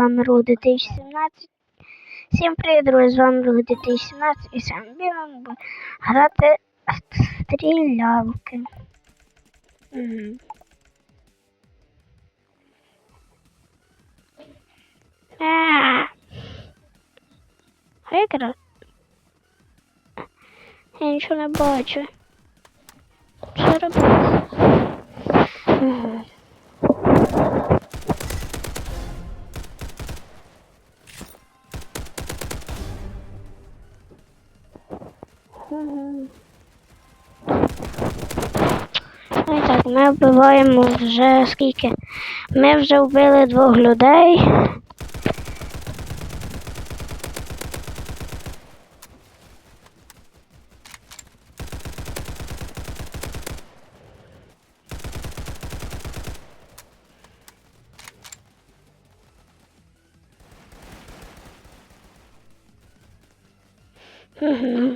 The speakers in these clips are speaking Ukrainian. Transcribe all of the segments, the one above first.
вами Рух 2017. Всем привет, друзья. з вами Рух 2017 и сам Білом грати стрілялки. Угу. А якраз я Ничего не бачу. Что? робити? Ми вбиваємо вже скільки. Ми вже вбили двох людей.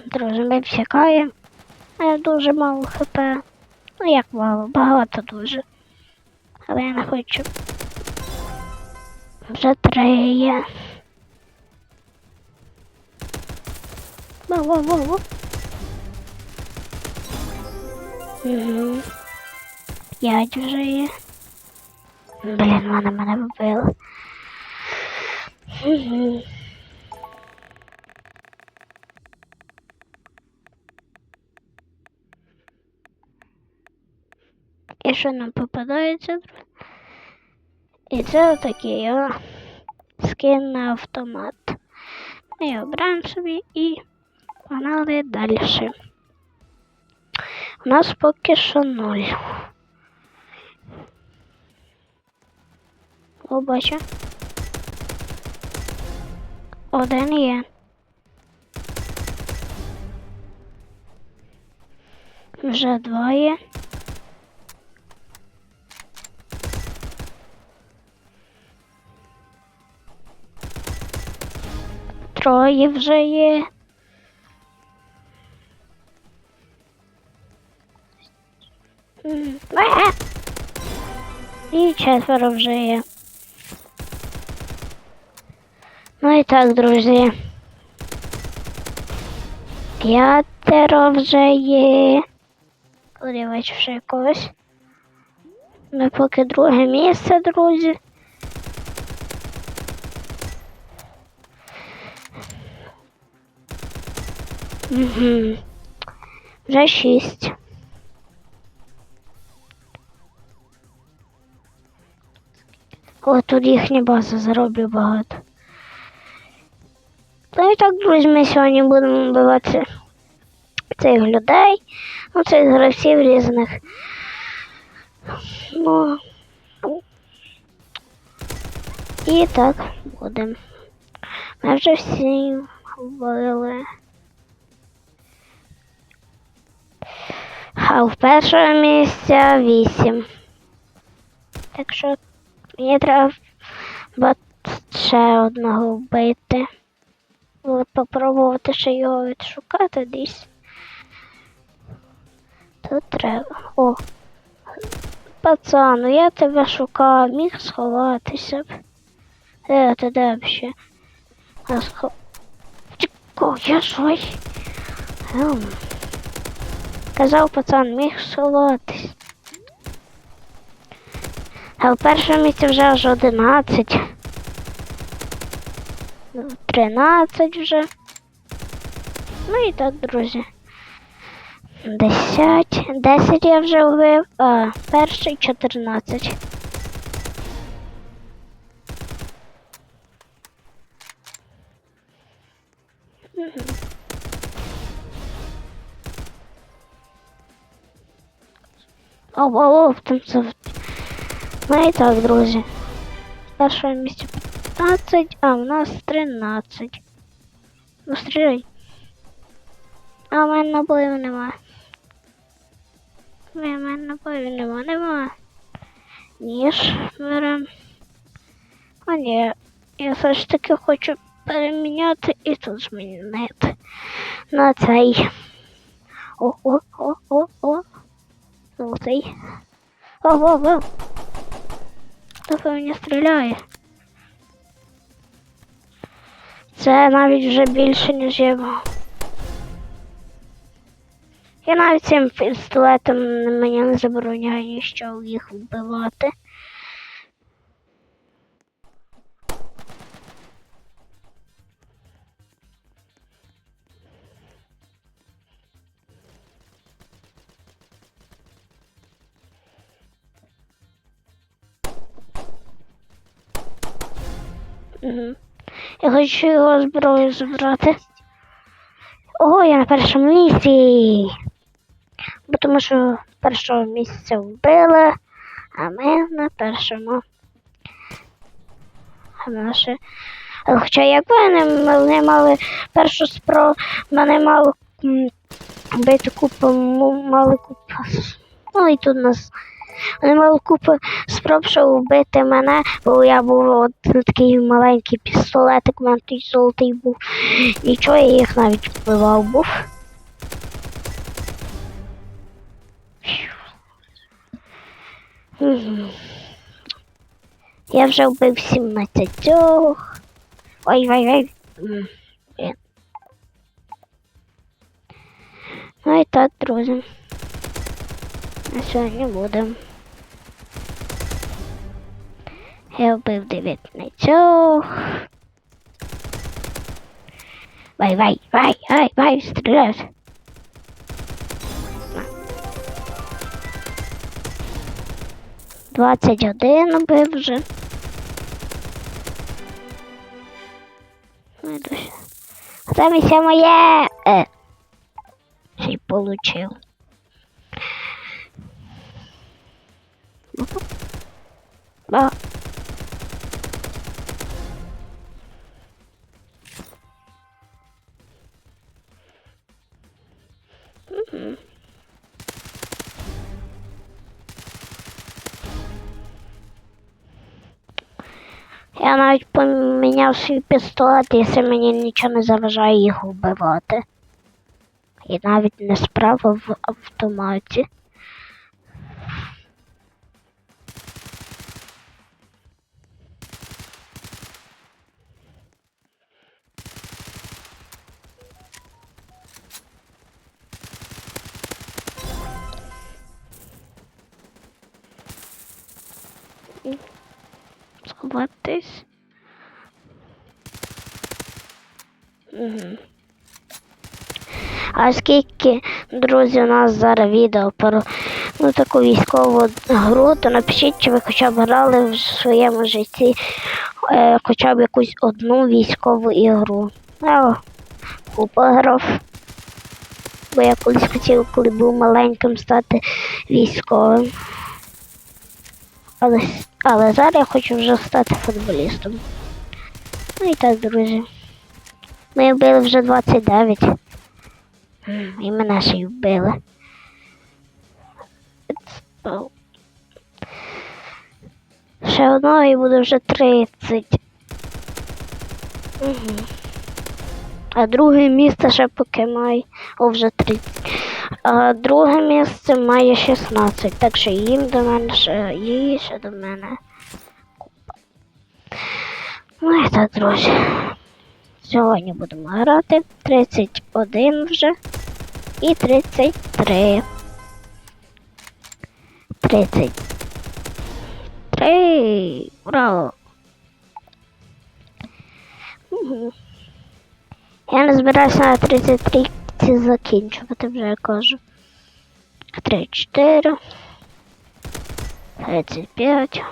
Друзі, ми всякаємо. Я дуже мало хп. Ну як мало, багато дуже. Але я не хочу. Вже троє. Ва-во-во-во. Угу. П'ять вже є. Блін, вона мене вбила. Угу. І що нам попадається? І це отакий скин на автомат. Ми обираємо собі і погнали далі. У нас поки що нуль. О, бачу. Один є. Вже два є. троє вже є. Е! І четверо вже є. Ну і так, друзі. П'ятеро вже є. Куди вже когось. Ми поки друге місце, друзі. Угу. Вже шість. О, тут їхня база зароблю багато. Ну і так, друзі, ми сьогодні будемо вбивати цих людей, ну цих гравців різних. Ну і так будемо. Ми вже всі вбили. а в першого місця вісім. Так що мені треба ще одного вбити. От попробувати ще його відшукати десь. Тут треба. О! Пацану, ну я тебе шукав, міг сховатися б. Е, ти де ще? А схо... Чеко, я шой. Ем. Казав пацан, міг шолотись. А в першому місці вже аж 11. 13 ну, вже. Ну і так, друзі. 10. 10 я вже вбив, а перший 14. Mm-hmm. Оп, оп, там це. Ну і так, друзі. Перше місце 15, а в нас 13. Ну стріляй. А в мене набоїв нема. У мене набоїв нема, нема. Ніж берем. А ні, я все ж таки хочу переміняти і тут змінити. На цей. О-о-о-о-о желтый. О, во, во. по мене стріляє? Це навіть вже більше, ніж я мав. Я навіть цим пістолетом мені не забороняє, нічого їх вбивати. Я хочу його зброю забрати. Ого, я на першому місці. Бо тому що першого місця вбили, а ми на першому. А наше. Хоча як вони, вони мали першу спробу, вони мали бити купу, мали купу. Ну і тут нас. Вони мали купу спроб, щоб вбити мене, бо я був от такий маленький пістолетик, у мене той золотий був. Нічого, я їх навіть вбивав був. Я вже вбив 17. Ой, ой, ой. Ну і так, друзі. На сьогодні будемо. Я вбив 19. Вай, вай, вай, вай, вай, стріляй. Двадцять один убив вже. Ну, Це моє. Е. Ще й получив. Ба. Поміняв свій пістолет, якщо мені нічого не заважає їх вбивати. І навіть не справа в автоматі. сховатись. А скільки, друзі, у нас зараз відео про ну, таку військову гру, то напишіть, чи ви хоча б грали в своєму житті е, хоча б якусь одну військову ігру. Я купа грав. Бо я колись хотів, коли був маленьким, стати військовим. Але, але зараз я хочу вже стати футболістом. Ну і так, друзі. Ми вбили вже 29. І мене ще й вбили. Ще одного і буде вже 30. Угу. А друге місце ще поки має. О, вже 30. А друге місце має 16. Так що їм до мене ще її ще до мене. Купа. Ну і так, друзі. Сьогодні будемо грати 31 вже і 33. 33. Ура! Угу. Я не збираюся на 33 закінчувати, вже я кажу. 34. 35.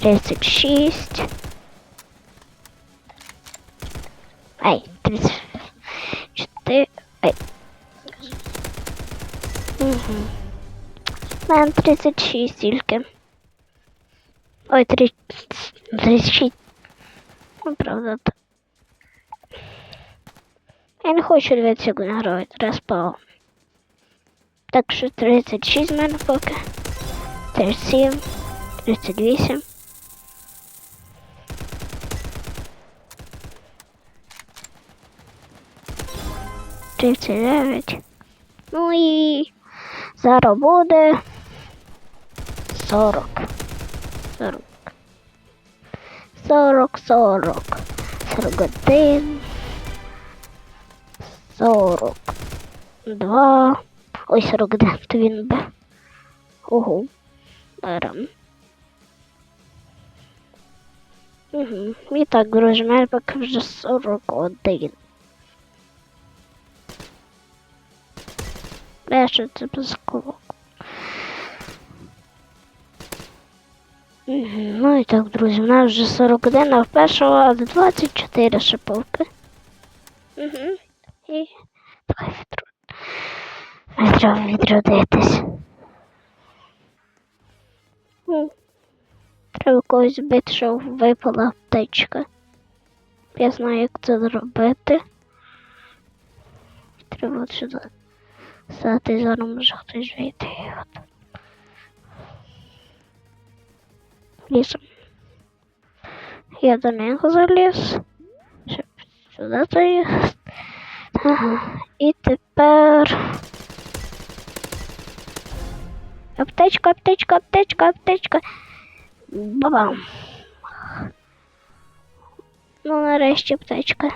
Тридцать шесть. Ай, тридцать четыре. Ай. Угу. Нам 36 тільки. Ой, 30, 36. Ну, правда. Я не хочу дивитися, як вони грають. Розпав. Так що 36 в мене поки. 37. 38. Тридцять дев'ять. Ну і зараз буде сорок. 40. 40, 40. 41. 42. Ой, 41, то він би. Ого. Берем. Угу. І так, друзі, мене поки вже 41. Що це без колок? Ну і так, друзі, в нас вже 41, а в першого аж 24 шиповки. Угу. І давай відру. Треба відродитись. Треба когось збити, щоб випала аптечка. Я знаю, як це зробити. Треба сюди. Стати зараз може хтось вийти. От. Лісом. Я до нього заліз. Щоб сюди заїхати. Ага. І тепер. Аптечка, аптечка, аптечка, аптечка. Бабам. Ну, нарешті аптечка.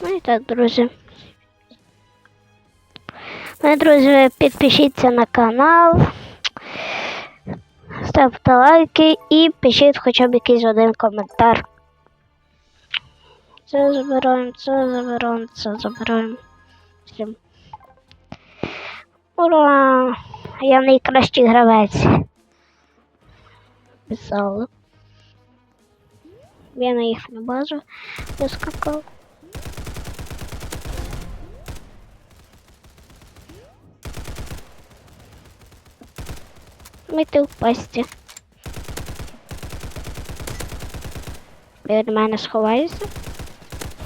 Ну і так, друзі. Ну, друзі, підпишіться на канал, ставте лайки і пишіть хоча б якийсь один коментар. Це забираємо, це забираємо, це забираємо. Всім. Ура! Я найкращий гравець. Писала. Я на їхню базу вискакав. Ми ти в пасті. Від мене сховаєшся?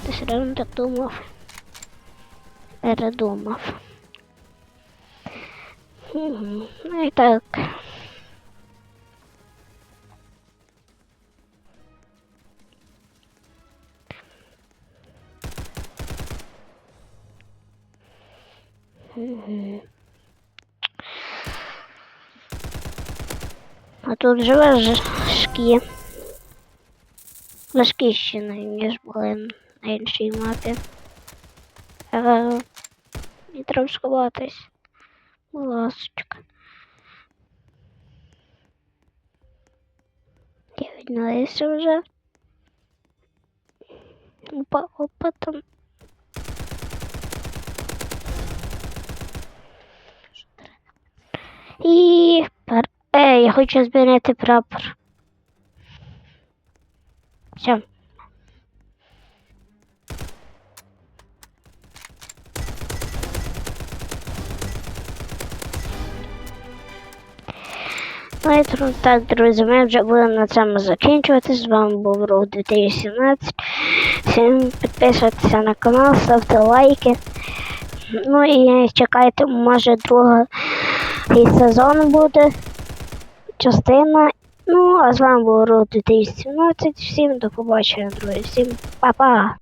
Ти все одно так думав. Передумав. Угу. Ну і так. А тут живе важкі. Важкіші, ніж були на іншій мапі. Е, І треба сховатись. Будь ласочка. Я відналився вже. Опа, опа, там. І. Е, я хочу змінити прапор. Все. Ну і так, друзі, ми вже будемо на цьому закінчувати. З вами був Рух 2017. Всім підписуйтеся на канал, ставте лайки. Ну і чекайте, може другий сезон буде. Частина. Ну, а з вами був Рот 2017. Всім до побачення, друзі. Всім па-па!